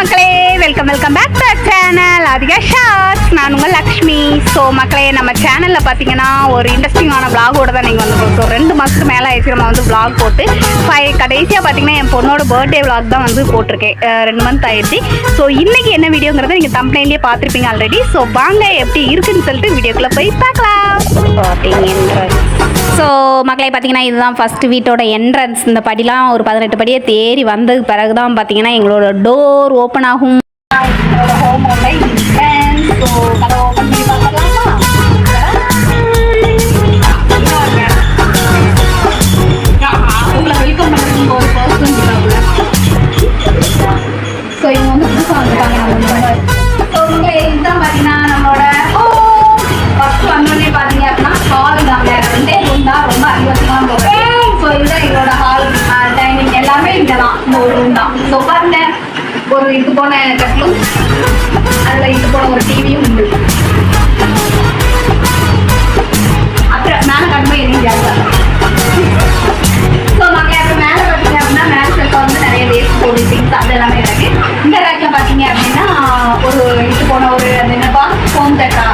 மக்களே welcome welcome back to channel Athika shorts நான் உங்கள் லக்ஷ்மி. ஸோ மக்களே நம்ம சேனலில் பார்த்தீங்கன்னா ஒரு இன்ட்ரெஸ்டிங்கான vlog-ஓட தான் நீங்கள் வந்து ஸோ ரெண்டு மாதத்துக்கு மேலே ஆயிடுச்சு நம்ம வந்து vlog போட்டு. ஃபை கடைசியாக பார்த்தீங்கன்னா என் பொண்ணோட பர்த்டே vlog தான் வந்து போட்டிருக்கேன். ரெண்டு மந்த் ஆயிடுச்சு. ஸோ இன்றைக்கி என்ன வீடியோங்கிறத நீங்கள் தம்ப்ளைன்லேயே பார்த்துருப்பீங்க ஆல்ரெடி ஸோ வாங்க எப்படி இருக்குன்னு சொல்லிட்டு வீடியோக்குள்ளே போய் பார்க்கலாம். ஸோ மக்களே பார்த்தீங்கன்னா இதுதான் ஃபஸ்ட்டு வீட்டோட என்ட்ரன்ஸ் இந்த படிலாம் ஒரு பதினெட்டு படியை தேறி வந்ததுக்கு பிறகு தான் பார்த்தீங்கன்னா எங்களோட டோர் ஓப்பன் ஆகும் ஸோ ஒரு இது போன கட்டிலும் அதில் இது போன ஒரு டிவியும் உண்டு. அப்புறம் மேலே கட்டும்போது எதுவும் ஜாஸ்தி ஸோ மக்களே அப்புறம் மேலே பார்த்தீங்க அப்படின்னா மேலே செல்ஃபா வந்து நிறைய வேஸ்ட் போடு திங்ஸ் அது எல்லாமே இருக்கு. இந்த ரேக்கில் பார்த்தீங்க அப்படின்னா ஒரு இது போன ஒரு அது என்ன box home theatre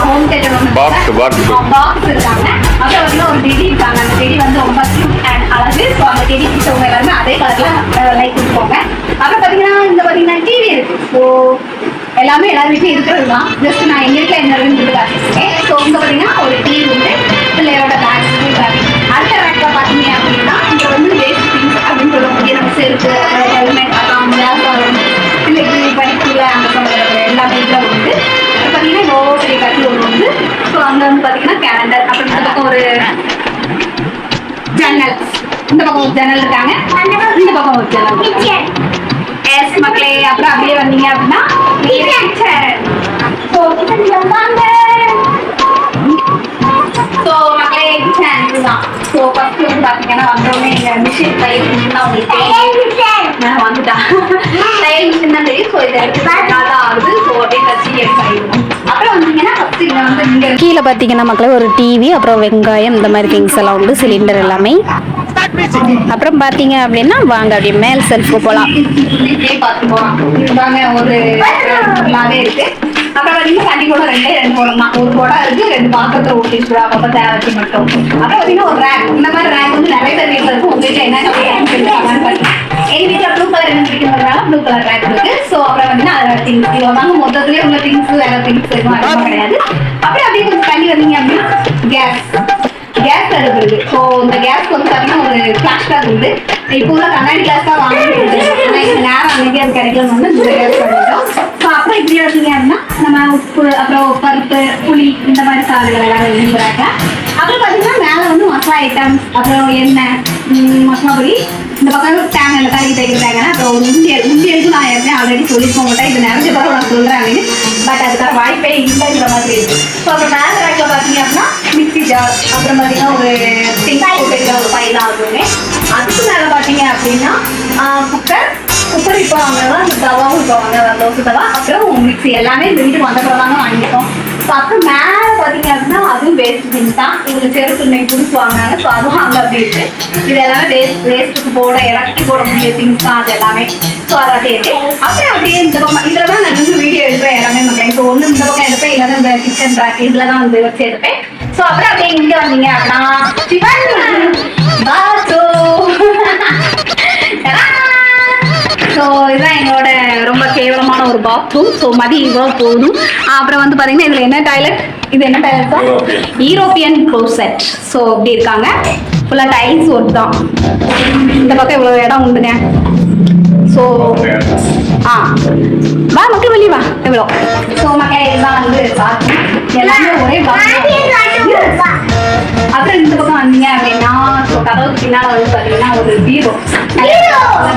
home theatre box. Box எல்லாமே எல்லார் வீட்லையும் இருக்கிறது தான். ஜஸ்ட் நான் எங்கள் வீட்டில் என்ன இருக்குன்னு காட்டிருக்கேன் ஸோ இங்கே பார்த்தீங்கன்னா ஒரு டிவி உண்டு. பிள்ளையோட பேக்ஸ் அடுத்த ரேக்கில் பார்த்தீங்க அப்படின்னா இங்கே வந்து வேஸ்ட் திங்ஸ் அப்படின்னு சொல்லக்கூடிய நம்ம செருப்பு ஹெல்மெட் அதான் கிளாஸ் பிள்ளைக்கு படிக்கல அந்த சம்பந்தப்பட்ட எல்லாமே இதில் உண்டு. அப்புறம் பார்த்தீங்கன்னா இங்கே ஓவர் பெரிய கட்டி ஒன்று உண்டு. ஸோ அங்கே வந்து பார்த்தீங்கன்னா கேலண்டர் அப்புறம் இந்த பக்கம் ஒரு ஜன்னல் இந்த பக்கம் ஒரு ஜன்னல் இருக்காங்க. இந்த பக்கம் ஒரு ஜன்னல் எஸ் மக்களே அப்புறம் அப்படியே வந்தீங்க அப்படின்னா ஸோ வந்து பார்த்தீங்கன்னா வந்தோடனே எங்கள் மிஷின் தையல் மிஷின் தான் உங்களுக்கு நான் வந்துட்டேன் தையல் மிஷின் தான் தெரியும் ஸோ இதை எடுத்து ஆகுது ஸோ அப்படியே தச்சு அப்புறம் வந்தீங்கன்னா இங்கே வந்து இங்கே கீழே பார்த்தீங்கன்னா மக்களே ஒரு டிவி அப்புறம் வெங்காயம் இந்த மாதிரி திங்ஸ் எல்லாம் உண்டு சிலிண்டர் எல்லாமே. அப்புறம் பார்த்தீங்க அப்படின்னா வாங்க அப்படியே மேல் செல்ஃபுக்கு போகலாம் ஒரு அப்புறம் பார்த்தீங்கன்னா தண்ணி கூட ரெண்டு குடம் தான் ஒரு குடம் இருக்கு ரெண்டு பாத்திரத்தை ஊட்டி அப்பப்போ தேவைக்கு மட்டும். அப்புறம் பார்த்தீங்கன்னா ஒரு ரேக் இந்த மாதிரி ரேக் வந்து நிறைய பேர் வீட்டில் இருக்கும். வீட்டில் என்ன வீட்டில் ப்ளூ கலர் என்ன பிடிக்கிறதுனால ப்ளூ கலர் ரேக் இருக்கு. ஸோ அப்புறம் பார்த்தீங்கன்னா அதில் திங்ஸ் இவ்வளோ தாங்க மொத்தத்துலேயே உள்ள திங்ஸ் திங்ஸ் எதுவும் கிடையாது. கிளாஸ் தான் இருந்து பேக் இப்போ உள்ள கண்ணாடி கிளாஸ் தான் வாங்கிட்டு நேரம் அமைதியாக அது கிடைக்கலன்னு வந்து இந்த கிளாஸ் பண்ணிட்டோம். ஸோ அப்புறம் இப்படி வந்தீங்க அப்படின்னா நம்ம உப்பு அப்புறம் பருப்பு புளி இந்த மாதிரி சாதங்கள் எல்லாம் எழுதுறாங்க அப்புறம் பார்த்தீங்கன்னா மேலே வந்து மசாலா ஐட்டம்ஸ் அப்புறம் எண்ணெய் மசாலா பொடி. இந்த பக்கம் தேங்காய் தண்ணி தைக்கிறாங்க அப்புறம் உண்டியல் உண்டியலுக்கு நான் ஏற்கனவே ஆல்ரெடி சொல்லியிருக்க மாட்டேன் இது நிறைய பேர் நான் சொல்கிறேன் அப்படின்னு பட் ஜார் அப்புறம் பார்த்தீங்கன்னா ஒரு திங்க் போட்டு வைக்கிற ஒரு பை தான் அதுவுமே அதுக்கு மேலே பார்த்தீங்க அப்படின்னா குக்கர் குக்கர் இப்போ வாங்கினா இந்த தவாவும் இப்போ வாங்க தோசை தவா. அப்புறம் மிக்ஸி எல்லாமே இந்த வீட்டுக்கு வந்தப்போ தாங்க வாங்கிட்டோம். ஸோ அப்புறம் மேலே பார்த்தீங்க அப்படின்னா அதுவும் வேஸ்ட் திங்ஸ் தான். இவங்க செருப்பு இன்னைக்கு புதுசு வாங்கினாங்க ஸோ அதுவும் அங்கே அப்படி இருக்கு. இது எல்லாமே வேஸ்ட் வேஸ்ட்டுக்கு போட இறக்கி போட முடிய திங்ஸ் தான் அது எல்லாமே. ஸோ அதை இருக்கு. அப்புறம் அப்படியே இந்த பக்கம் இதில் தான் நான் வந்து வீடியோ எடுக்கிறேன் எல்லாமே மக்கள் ஸோ ஒன்று இந்த பக்கம் எடுப்பேன் இல்லைன்னா இந்த கிச்சன் ரேக் இதில் தான் வந்து வச்சு எடுப்பேன். ஸோ அப்புறம் அப்படியே இங்கே வந்தீங்க அப்படின்னா சிவன் ஸோ இதுதான் என்னோட ரொம்ப கேவலமான ஒரு பாத்ரூம் ஸோ மதியம் இவ்வளோ போதும். அப்புறம் வந்து பார்த்தீங்கன்னா இதில் என்ன டாய்லெட் இது என்ன டாய்லெட் தான் யூரோப்பியன் க்ளோசெட் ஸோ இப்படி இருக்காங்க. ஃபுல்லாக டைல்ஸ் ஒர்க் தான். இந்த பக்கம் இவ்வளோ இடம் உண்டுங்க. ஸோ ஆ. வா மக்கள் வெளியே வா. எவ்வளோ ஸோ மக்கள் இதுதான் வந்து பாத்ரூம் எல்லாமே ஒரே பாத்ரூம் அப்புறம் இந்த பக்கம் வந்தீங்க அப்படின்னா ஸோ கதவுக்கு பின்னால் வந்து பார்த்தீங்கன்னா ஒரு பீரோ.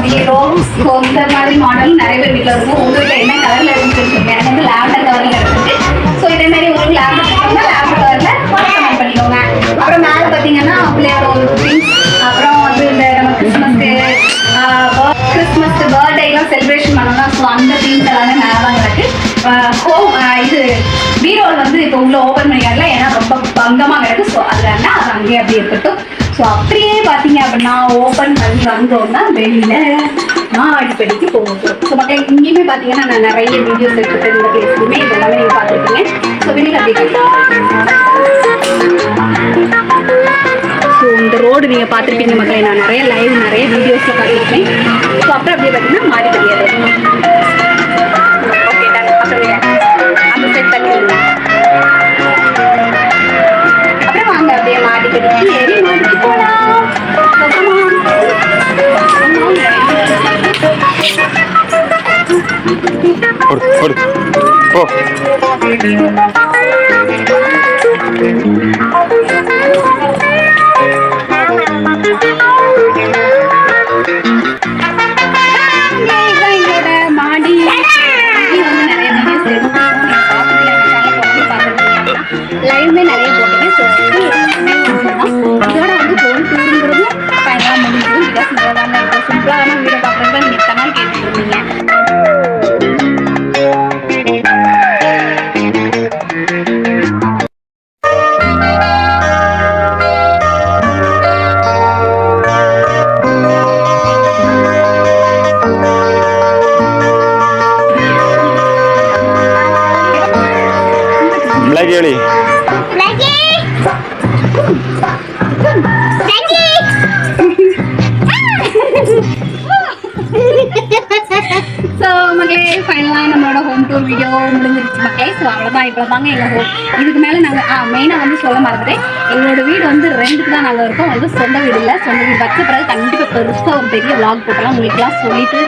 பீரோ இந்த மாதிரி மாடல் நிறைய பேர் வீட்டில் இருக்கும். உங்களுக்கு என்ன கலரில் இருக்குன்னு எனக்கு வந்து லேவண்டர் கலரில் இருக்குது ஸோ இதே மாதிரி உங்களுக்கு லேவண்டர் லேப்டர் லேவண்டர் கலரில் கமெண்ட் பண்ணிக்கோங்க. அப்புறம் மேலே பார்த்தீங்கன்னா பிள்ளையோட ஒரு திங்ஸ் அப்புறம் வந்து இந்த நம்ம கிறிஸ்மஸ்க்கு கிறிஸ்மஸ் பர்த்டேலாம் செலிப்ரேஷன் பண்ணலாம் ஸோ அந்த திங்ஸ் எல்லாமே மேலே தான் இருக்கு ஹோம் இது பீரோல் வந்து இப்போ உள்ள ஓப்பன் பண்ணிக்காங்கல ஏன்னா ரொம்ப பங்கமாக கிடக்கு. ஸோ அதில் அது அங்கேயே அப்படி இருக்கட்டும். ஸோ அப்படியே பார்த்தீங்க அப்படின்னா ஓப்பன் பண்ணி வந்தோம்னா வெளியில் மாடிப்படிக்கு போக போகிறோம் ஸோ மக்கள் இங்கேயுமே பார்த்தீங்கன்னா நான் நிறைய வீடியோஸ் எடுத்துட்டு இந்த பிளேஸ்லையுமே இதெல்லாமே நீங்கள் பார்த்துருப்பீங்க. ஸோ வெளியில் அப்படியே ஸோ இந்த ரோடு நீங்கள் பார்த்துருப்பீங்க மக்களே. நான் நிறைய லைவ் நிறைய வீடியோஸில் பார்த்துருப்பேன் ஸோ அப்புறம் அப்படியே பார்த்தீங்கன்னா மாறி okay Fuerte, fuerte. Oh. Video முடிஞ்சிருச்சு. மக்களே ஸோ அவ்வளோதான் இவ்வளோ தாங்க எங்கள் ஹோம் இதுக்கு மேலே நாங்கள் ஆ மெயினாக வந்து சொல்ல மறந்துட்டேன் எங்களோட வீடு வந்து ரெண்டுக்கு தான் நாங்கள் இருக்கோம். வந்து சொந்த வீடு இல்லை. சொந்த வீடு வச்ச பிறகு கண்டிப்பாக பெருசாக ஒரு பெரிய விளாக் போட்டலாம் உங்களுக்குலாம் சொல்லிட்டு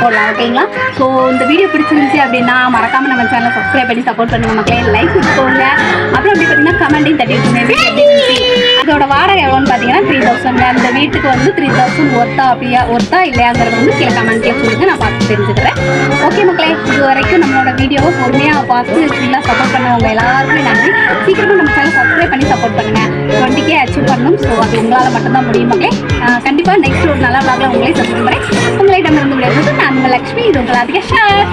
போடலாம். ஓகேங்களா? ஸோ இந்த வீடியோ பிடிச்சிருந்துச்சு அப்படின்னா மறக்காமல் நம்ம சேனலை சப்ஸ்கிரைப் பண்ணி சப்போர்ட் பண்ணுங்க மக்களே. லைக் கொடுத்துக்கோங்க. அப்புறம் அப்படி பார்த்தீங்கன்னா கமெண்ட்டையும் தட்டி விட்டுருங்க பார்த்தீங்கன்னா தௌசண்ட் அந்த வீட்டுக்கு வந்து த்ரீ தௌசண்ட் ஒர்த்தா அப்படியா ஒர்த்தா இல்லையாங்கிறது வந்து கீழே கமெண்ட்லேயே சொல்லுங்க நான் பார்த்து தெரிஞ்சுக்கிறேன். ஓகே மக்களே இது வரைக்கும் நம்மளோட வீடியோவை பொறுமையாக பார்த்து ஃபுல்லாக சப்போர்ட் பண்ணவங்க எல்லாருக்குமே நன்றி. சீக்கிரமாக நம்ம சேனல் சப்ஸ்கிரைப் பண்ணி சப்போர்ட் பண்ணுங்க. டுவெண்ட்டிக்கே அச்சீவ் பண்ணணும். ஸோ அது உங்களால் மட்டும்தான் முடியும் மக்களே. கண்டிப்பாக நெக்ஸ்ட் ஒரு நல்ல vlogல உங்களே சப்போர்ட் பண்ணுறேன் உங்களிடமிருந்து விளையாடுறது நான் லக்ஷ்மி இது உங்கள் அதிக ஷேர்